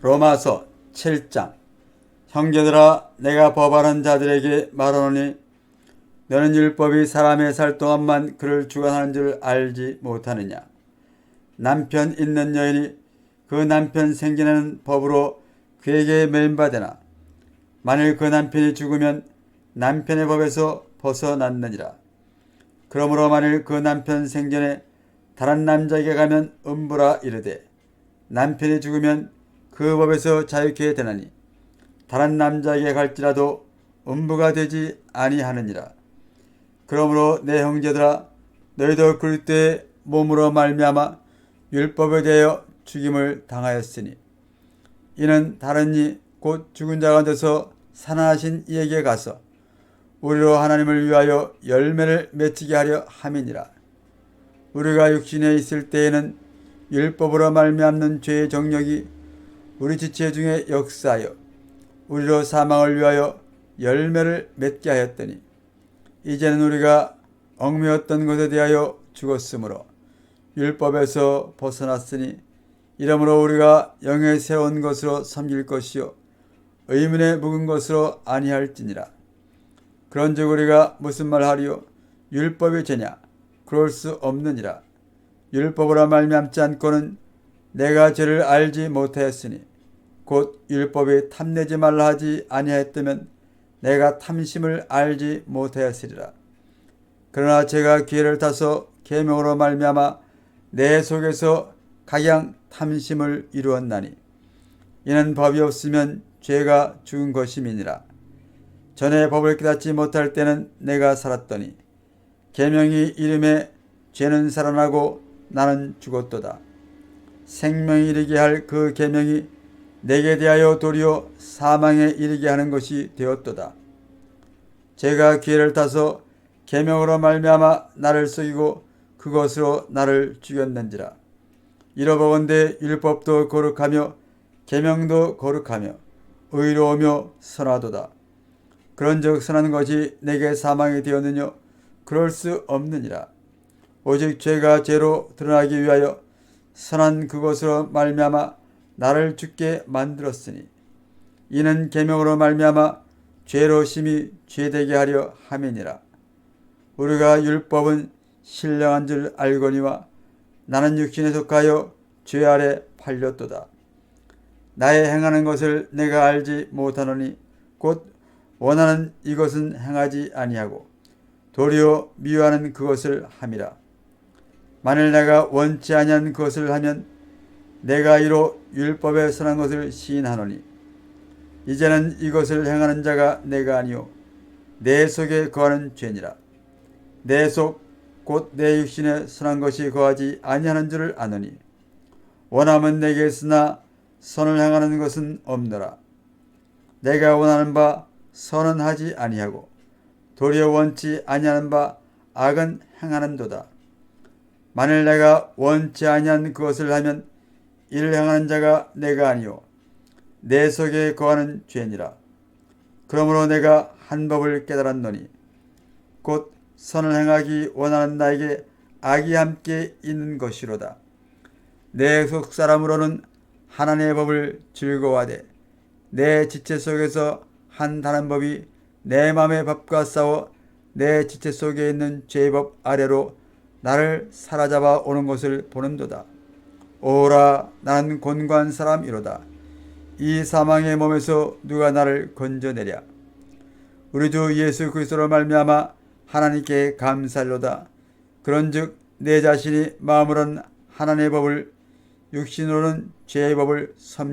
로마서 7장. 형제들아 내가 법하는 자들에게 말하노니 너는 율법이 사람의 살 동안만 그를 주관하는 줄 알지 못하느냐? 남편 있는 여인이 그 남편 생기는 법으로 그에게 매인바되나 만일 그 남편이 죽으면 남편의 법에서 벗어났느니라. 그러므로 만일 그 남편 생전에 다른 남자에게 가면 음부라 이르되 남편이 죽으면 그 법에서 자유케 되나니 다른 남자에게 갈지라도 음부가 되지 아니하느니라. 그러므로 내 형제들아 너희도 그리스도의 몸으로 말미암아 율법에 대하여 죽임을 당하였으니 이는 다른 이 곧 죽은 자 가운데서 살아나신 이에게 가서 우리로 하나님을 위하여 열매를 맺히게 하려 함이니라. 우리가 육신에 있을 때에는 율법으로 말미암는 죄의 정력이 우리 지체 중에 역사하여 우리로 사망을 위하여 열매를 맺게 하였더니 이제는 우리가 얽매였던 것에 대하여 죽었으므로 율법에서 벗어났으니 이러므로 우리가 영에 세운 것으로 섬길 것이요 의문에 묵은 것으로 아니할지니라. 그런즉 우리가 무슨 말 하리요? 율법이 죄냐? 그럴 수 없느니라. 율법으로 말미암지 않고는 내가 죄를 알지 못하였으니 곧 율법이 탐내지 말라 하지 아니하였다면 내가 탐심을 알지 못하였으리라. 그러나 제가 기회를 타서 계명으로 말미암아 내 속에서 각양 탐심을 이루었나니 이는 법이 없으면 죄가 죽은 것임이니라. 전에 법을 깨닫지 못할 때는 내가 살았더니 계명이 이름에 죄는 살아나고 나는 죽었도다. 생명이 이르게 할 그 계명이 내게 대하여 도리어 사망에 이르게 하는 것이 되었도다. 제가 기회를 타서 계명으로 말미암아 나를 속이고 그것으로 나를 죽였는지라. 이러보건대 율법도 거룩하며 계명도 거룩하며 의로우며 선하도다. 그런즉 선한 것이 내게 사망이 되었느냐 그럴 수 없느니라. 오직 죄가 죄로 드러나기 위하여 선한 그것으로 말미암아 나를 죽게 만들었으니 이는 계명으로 말미암아 죄로 심히 죄되게 하려 함이니라. 우리가 율법은 신령한 줄 알거니와 나는 육신에 속하여 죄 아래 팔렸도다. 나의 행하는 것을 내가 알지 못하노니 곧 원하는 이것은 행하지 아니하고 도리어 미워하는 그것을 함이라. 만일 내가 원치 아니한 것을 하면 내가 이로 율법에 선한 것을 시인하노니 이제는 이것을 행하는 자가 내가 아니요 내 속에 거하는 죄니라. 내 속 곧 내 육신에 선한 것이 거하지 아니하는 줄을 아노니 원함은 내게 있으나 선을 행하는 것은 없노라. 내가 원하는 바 선은 하지 아니하고 도리어 원치 아니하는 바 악은 행하는도다. 만일 내가 원치 아니한 그것을 하면 이를 행하는 자가 내가 아니요 내 속에 거하는 죄니라. 그러므로 내가 한 법을 깨달았노니 곧 선을 행하기 원하는 나에게 악이 함께 있는 것이로다. 내 속 사람으로는 하나님의 법을 즐거워하되 내 지체 속에서 한 다른 법이 내 마음의 법과 싸워 내 지체 속에 있는 죄의 법 아래로 나를 사로잡아 오는 것을 보는도다. 오라 나는 곤고한 사람이로다. 이 사망의 몸에서 누가 나를 건져내랴. 우리 주 예수 그리스도로 말미암아 하나님께 감사로다. 그런즉 내 자신이 마음으로는 하나님의 법을 육신으로는 죄의 법을 섬